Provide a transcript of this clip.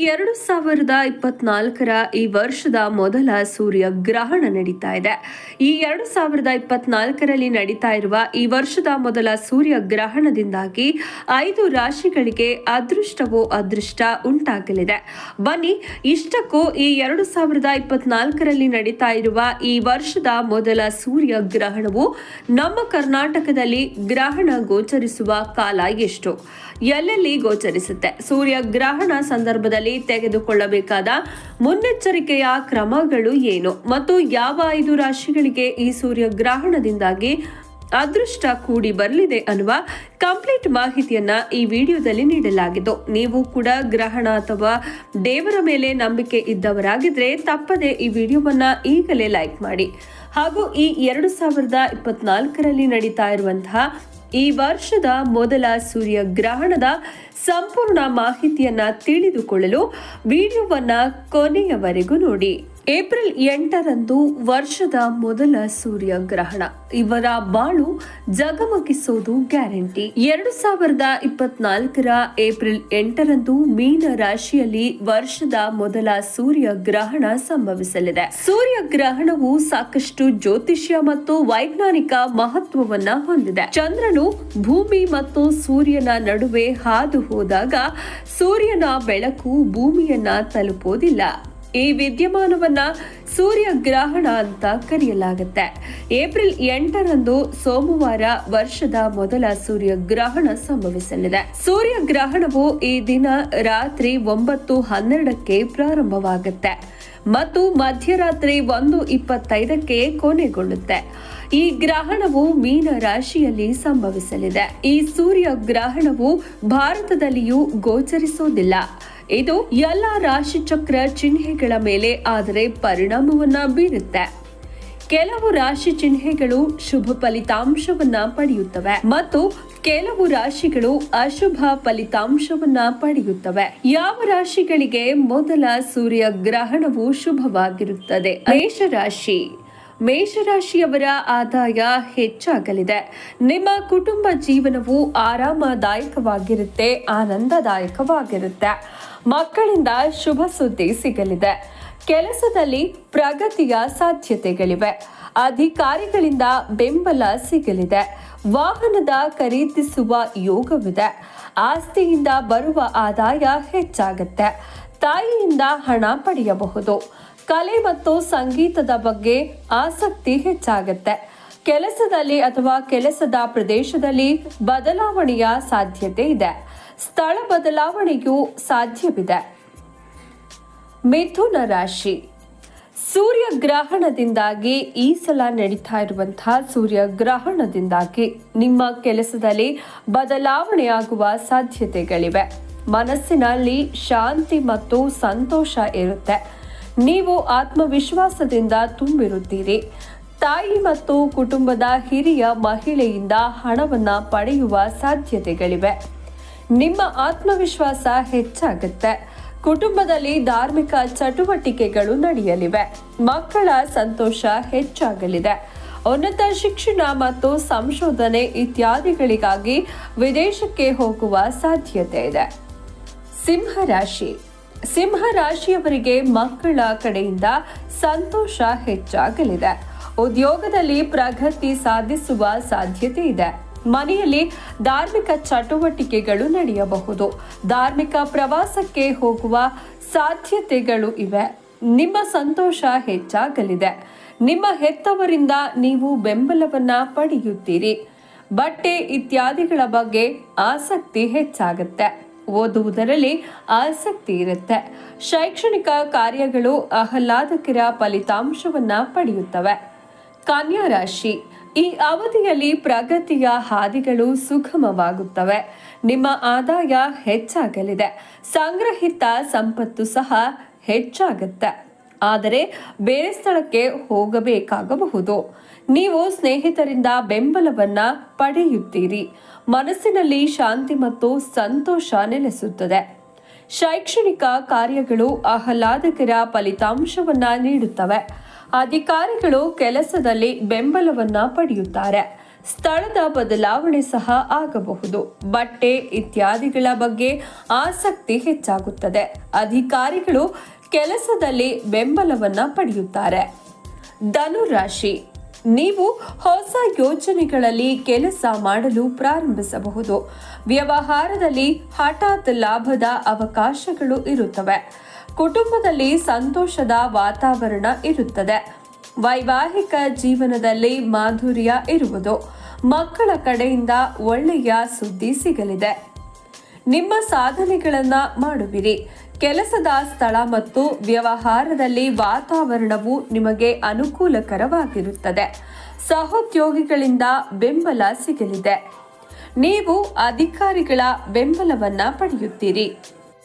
ಎರಡು ಸಾವಿರದ ಇಪ್ಪತ್ನಾಲ್ಕರ ಈ ವರ್ಷದ ಮೊದಲ ಸೂರ್ಯ ಗ್ರಹಣ ನಡೀತಾ ಇದೆ. ಈ ಎರಡು ಸಾವಿರದ ಇಪ್ಪತ್ನಾಲ್ಕರಲ್ಲಿ ನಡೀತಾ ಇರುವ ಈ ವರ್ಷದ ಮೊದಲ ಸೂರ್ಯ ಗ್ರಹಣದಿಂದಾಗಿ ಐದು ರಾಶಿಗಳಿಗೆ ಅದೃಷ್ಟವೋ ಅದೃಷ್ಟ ಉಂಟಾಗಲಿದೆ. ಬನ್ನಿ, ಇಷ್ಟಕ್ಕೂ ಈ ಎರಡು ಸಾವಿರದ ಇಪ್ಪತ್ನಾಲ್ಕರಲ್ಲಿ ನಡೀತಾ ಇರುವ ಈ ವರ್ಷದ ಮೊದಲ ಸೂರ್ಯ ಗ್ರಹಣವು ನಮ್ಮ ಕರ್ನಾಟಕದಲ್ಲಿ ಗ್ರಹಣ ಗೋಚರಿಸುವ ಕಾಲ ಎಷ್ಟು? ಎಲ್ಲೆಲ್ಲಿ ಗೋಚರಿಸುತ್ತೆ? ಸೂರ್ಯ ಗ್ರಹಣ ಸಂದರ್ಭದಲ್ಲಿ ತೆಗೆದುಕೊಳ್ಳಬೇಕಾದ ಮುನ್ನೆಚ್ಚರಿಕೆಯ ಕ್ರಮಗಳು ಏನು? ಮತ್ತು ಯಾವ ಐದು ರಾಶಿಗಳಿಗೆ ಈ ಸೂರ್ಯ ಗ್ರಹಣದಿಂದಾಗಿ ಅದೃಷ್ಟ ಕೂಡಿ ಬರಲಿದೆ ಅನ್ನುವ ಕಂಪ್ಲೀಟ್ ಮಾಹಿತಿಯನ್ನ ಈ ವಿಡಿಯೋದಲ್ಲಿ ನೀಡಲಾಗಿದ್ದು, ನೀವು ಕೂಡ ಗ್ರಹಣ ಅಥವಾ ದೇವರ ಮೇಲೆ ನಂಬಿಕೆ ಇದ್ದವರಾಗಿದ್ರೆ ತಪ್ಪದೆ ಈ ವಿಡಿಯೋವನ್ನ ಈಗಲೇ ಲೈಕ್ ಮಾಡಿ. ಹಾಗೂ ಈ ಎರಡು ಸಾವಿರದ ಇಪ್ಪತ್ನಾಲ್ಕರಲ್ಲಿ ನಡೀತಾ ಇರುವಂತಹ ಈ ವರ್ಷದ ಮೊದಲ ಸೂರ್ಯಗ್ರಹಣದ ಸಂಪೂರ್ಣ ಮಾಹಿತಿಯನ್ನ ತಿಳಿದುಕೊಳ್ಳಲು ವಿಡಿಯೋವನ್ನ ಕೊನೆಯವರೆಗೂ ನೋಡಿ. ಏಪ್ರಿಲ್ ಎಂಟರಂದು ವರ್ಷದ ಮೊದಲ ಸೂರ್ಯ ಗ್ರಹಣ ಇವರ ಬಾಳು ಜಗಮಗಿಸೋದು ಗ್ಯಾರಂಟಿ. ಎರಡು ಸಾವಿರದ ಇಪ್ಪತ್ನಾಲ್ಕರ ಏಪ್ರಿಲ್ ಎಂಟರಂದು ಮೀನ ರಾಶಿಯಲ್ಲಿ ವರ್ಷದ ಮೊದಲ ಸೂರ್ಯ ಗ್ರಹಣ ಸಂಭವಿಸಲಿದೆ. ಸೂರ್ಯ ಗ್ರಹಣವು ಸಾಕಷ್ಟು ಜ್ಯೋತಿಷ್ಯ ಮತ್ತು ವೈಜ್ಞಾನಿಕ ಮಹತ್ವವನ್ನ ಹೊಂದಿದೆ. ಚಂದ್ರನು ಭೂಮಿ ಮತ್ತು ಸೂರ್ಯನ ನಡುವೆ ಹಾದು ಹೋದಾಗ ಸೂರ್ಯನ ಬೆಳಕು ಭೂಮಿಯನ್ನ ತಲುಪೋದಿಲ್ಲ. ಈ ವಿದ್ಯಮಾನವನ್ನ ಸೂರ್ಯ ಗ್ರಹಣ ಅಂತ ಕರೆಯಲಾಗುತ್ತೆ. ಏಪ್ರಿಲ್ ಎಂಟರಂದು ಸೋಮವಾರ ವರ್ಷದ ಮೊದಲ ಸೂರ್ಯ ಗ್ರಹಣ ಸಂಭವಿಸಲಿದೆ. ಸೂರ್ಯ ಗ್ರಹಣವು ಈ ದಿನ ರಾತ್ರಿ ಒಂಬತ್ತು ಹನ್ನೆರಡಕ್ಕೆ ಪ್ರಾರಂಭವಾಗುತ್ತೆ ಮತ್ತು ಮಧ್ಯರಾತ್ರಿ ಒಂದು ಇಪ್ಪತ್ತೈದಕ್ಕೆ ಕೊನೆಗೊಳ್ಳುತ್ತೆ. ಈ ಗ್ರಹಣವು ಮೀನ ರಾಶಿಯಲ್ಲಿ ಸಂಭವಿಸಲಿದೆ. ಈ ಸೂರ್ಯ ಗ್ರಹಣವು ಭಾರತದಲ್ಲಿಯೂ ಗೋಚರಿಸೋದಿಲ್ಲ. ಇದು ಎಲ್ಲ ರಾಶಿಚಕ್ರ ಚಿಹ್ನೆಗಳ ಮೇಲೆ ಆದರೆ ಪರಿಣಾಮವನ್ನ ಬೀರುತ್ತೆ. ಕೆಲವು ರಾಶಿ ಚಿಹ್ನೆಗಳು ಶುಭ ಫಲಿತಾಂಶವನ್ನ ಪಡೆಯುತ್ತವೆ ಮತ್ತು ಕೆಲವು ರಾಶಿಗಳು ಅಶುಭ ಫಲಿತಾಂಶವನ್ನ ಪಡೆಯುತ್ತವೆ. ಯಾವ ರಾಶಿಗಳಿಗೆ ಮೊದಲ ಸೂರ್ಯ ಗ್ರಹಣವು ಶುಭವಾಗಿರುತ್ತದೆ? ಮೇಷರಾಶಿ ಮೇಷರಾಶಿಯವರ ಆದಾಯ ಹೆಚ್ಚಾಗಲಿದೆ. ನಿಮ್ಮ ಕುಟುಂಬ ಜೀವನವು ಆರಾಮದಾಯಕವಾಗಿರುತ್ತೆ, ಆನಂದದಾಯಕವಾಗಿರುತ್ತೆ. ಮಕ್ಕಳಿಂದ ಶುಭ ಸುದ್ದಿ ಸಿಗಲಿದೆ. ಕೆಲಸದಲ್ಲಿ ಪ್ರಗತಿಯ ಸಾಧ್ಯತೆಗಳಿವೆ. ಅಧಿಕಾರಿಗಳಿಂದ ಬೆಂಬಲ ಸಿಗಲಿದೆ. ವಾಹನದ ಖರೀದಿಸುವ ಯೋಗವಿದೆ. ಆಸ್ತಿಯಿಂದ ಬರುವ ಆದಾಯ ಹೆಚ್ಚಾಗುತ್ತೆ. ತಾಯಿಯಿಂದ ಹಣ ಪಡೆಯಬಹುದು. ಕಲೆ ಮತ್ತು ಸಂಗೀತದ ಬಗ್ಗೆ ಆಸಕ್ತಿ ಹೆಚ್ಚಾಗುತ್ತೆ. ಕೆಲಸದಲ್ಲಿ ಅಥವಾ ಕೆಲಸದ ಪ್ರದೇಶದಲ್ಲಿ ಬದಲಾವಣೆಯ ಸಾಧ್ಯತೆ ಇದೆ. ಸ್ಥಳ ಬದಲಾವಣೆಯೂ ಸಾಧ್ಯವಿದೆ. ಮಿಥುನ ರಾಶಿ. ಸೂರ್ಯ ಗ್ರಹಣದಿಂದಾಗಿ ಈ ಸಲ ನಡೀತಾ ಇರುವಂತಹ ಸೂರ್ಯ ಗ್ರಹಣದಿಂದಾಗಿ ನಿಮ್ಮ ಕೆಲಸದಲ್ಲಿ ಬದಲಾವಣೆಯಾಗುವ ಸಾಧ್ಯತೆಗಳಿವೆ. ಮನಸ್ಸಿನಲ್ಲಿ ಶಾಂತಿ ಮತ್ತು ಸಂತೋಷ ಇರುತ್ತೆ. ನೀವು ಆತ್ಮವಿಶ್ವಾಸದಿಂದ ತುಂಬಿರುತ್ತೀರಿ. ತಾಯಿ ಮತ್ತು ಕುಟುಂಬದ ಹಿರಿಯ ಮಹಿಳೆಯಿಂದ ಹಣವನ್ನು ಪಡೆಯುವ ಸಾಧ್ಯತೆಗಳಿವೆ. ನಿಮ್ಮ ಆತ್ಮವಿಶ್ವಾಸ ಹೆಚ್ಚಾಗುತ್ತೆ. ಕುಟುಂಬದಲ್ಲಿ ಧಾರ್ಮಿಕ ಚಟುವಟಿಕೆಗಳು ನಡೆಯಲಿವೆ. ಮಕ್ಕಳ ಸಂತೋಷ ಹೆಚ್ಚಾಗಲಿದೆ. ಉನ್ನತ ಶಿಕ್ಷಣ ಮತ್ತು ಸಂಶೋಧನೆ ಇತ್ಯಾದಿಗಳಿಗಾಗಿ ವಿದೇಶಕ್ಕೆ ಹೋಗುವ ಸಾಧ್ಯತೆ ಇದೆ. ಸಿಂಹರಾಶಿ ಸಿಂಹ ರಾಶಿಯವರಿಗೆ ಮಕ್ಕಳ ಕಡೆಯಿಂದ ಸಂತೋಷ ಹೆಚ್ಚಾಗಲಿದೆ. ಉದ್ಯೋಗದಲ್ಲಿ ಪ್ರಗತಿ ಸಾಧಿಸುವ ಸಾಧ್ಯತೆ ಇದೆ. ಮನೆಯಲ್ಲಿ ಧಾರ್ಮಿಕ ಚಟುವಟಿಕೆಗಳು ನಡೆಯಬಹುದು. ಧಾರ್ಮಿಕ ಪ್ರವಾಸಕ್ಕೆ ಹೋಗುವ ಸಾಧ್ಯತೆಗಳು ಇವೆ. ನಿಮ್ಮ ಸಂತೋಷ ಹೆಚ್ಚಾಗಲಿದೆ. ನಿಮ್ಮ ಹೆತ್ತವರಿಂದ ನೀವು ಬೆಂಬಲವನ್ನ ಪಡೆಯುತ್ತೀರಿ. ಬಟ್ಟೆ ಇತ್ಯಾದಿಗಳ ಬಗ್ಗೆ ಆಸಕ್ತಿ ಹೆಚ್ಚಾಗುತ್ತೆ. ಓದುವುದರಲ್ಲಿ ಆಸಕ್ತಿ ಇರುತ್ತೆ. ಶೈಕ್ಷಣಿಕ ಕಾರ್ಯಗಳು ಆಹ್ಲಾದಕರ ಫಲಿತಾಂಶವನ್ನ ಪಡೆಯುತ್ತವೆ. ಕನ್ಯಾ ರಾಶಿ. ಈ ಅವಧಿಯಲ್ಲಿ ಪ್ರಗತಿಯ ಹಾದಿಗಳು ಸುಗಮವಾಗುತ್ತವೆ. ನಿಮ್ಮ ಆದಾಯ ಹೆಚ್ಚಾಗಲಿದೆ. ಸಂಗ್ರಹಿತ ಸಂಪತ್ತು ಸಹ ಹೆಚ್ಚಾಗುತ್ತೆ. ಆದರೆ ಬೇರೆ ಸ್ಥಳಕ್ಕೆ ಹೋಗಬೇಕಾಗಬಹುದು. ನೀವು ಸ್ನೇಹಿತರಿಂದ ಬೆಂಬಲವನ್ನ ಪಡೆಯುತ್ತೀರಿ. ಮನಸ್ಸಿನಲ್ಲಿ ಶಾಂತಿ ಮತ್ತು ಸಂತೋಷ ನೆಲೆಸುತ್ತದೆ. ಶೈಕ್ಷಣಿಕ ಕಾರ್ಯಗಳು ಆಹ್ಲಾದಕರ ಫಲಿತಾಂಶವನ್ನ ನೀಡುತ್ತವೆ. ಅಧಿಕಾರಿಗಳು ಕೆಲಸದಲ್ಲಿ ಬೆಂಬಲವನ್ನ ಪಡೆಯುತ್ತಾರೆ. ಸ್ಥಳದ ಬದಲಾವಣೆ ಸಹ ಆಗಬಹುದು. ಬಟ್ಟೆ ಇತ್ಯಾದಿಗಳ ಬಗ್ಗೆ ಆಸಕ್ತಿ ಹೆಚ್ಚಾಗುತ್ತದೆ. ಅಧಿಕಾರಿಗಳು ಕೆಲಸದಲ್ಲಿ ಬೆಂಬಲವನ್ನ ಪಡೆಯುತ್ತಾರೆ. ಧನುರಾಶಿ ನೀವು ಹೊಸ ಯೋಜನೆಗಳಲ್ಲಿ ಕೆಲಸ ಮಾಡಲು ಪ್ರಾರಂಭಿಸಬಹುದು. ವ್ಯವಹಾರದಲ್ಲಿ ಹಠಾತ್ ಲಾಭದ ಅವಕಾಶಗಳು ಇರುತ್ತವೆ. ಕುಟುಂಬದಲ್ಲಿ ಸಂತೋಷದ ವಾತಾವರಣ ಇರುತ್ತದೆ. ವೈವಾಹಿಕ ಜೀವನದಲ್ಲಿ ಮಾಧುರ್ಯ ಇರುವುದು. ಮಕ್ಕಳ ಕಡೆಯಿಂದ ಒಳ್ಳೆಯ ಸುದ್ದಿ ಸಿಗಲಿದೆ. ನಿಮ್ಮ ಸಾಧನೆಗಳನ್ನು ಮಾಡುವಿರಿ. ಕೆಲಸದ ಸ್ಥಳ ಮತ್ತು ವ್ಯವಹಾರದಲ್ಲಿ ವಾತಾವರಣವು ನಿಮಗೆ ಅನುಕೂಲಕರವಾಗಿರುತ್ತದೆ. ಸಹೋದ್ಯೋಗಿಗಳಿಂದ ಬೆಂಬಲ ಸಿಗಲಿದೆ. ನೀವು ಅಧಿಕಾರಿಗಳ ಬೆಂಬಲವನ್ನ ಪಡೆಯುತ್ತೀರಿ.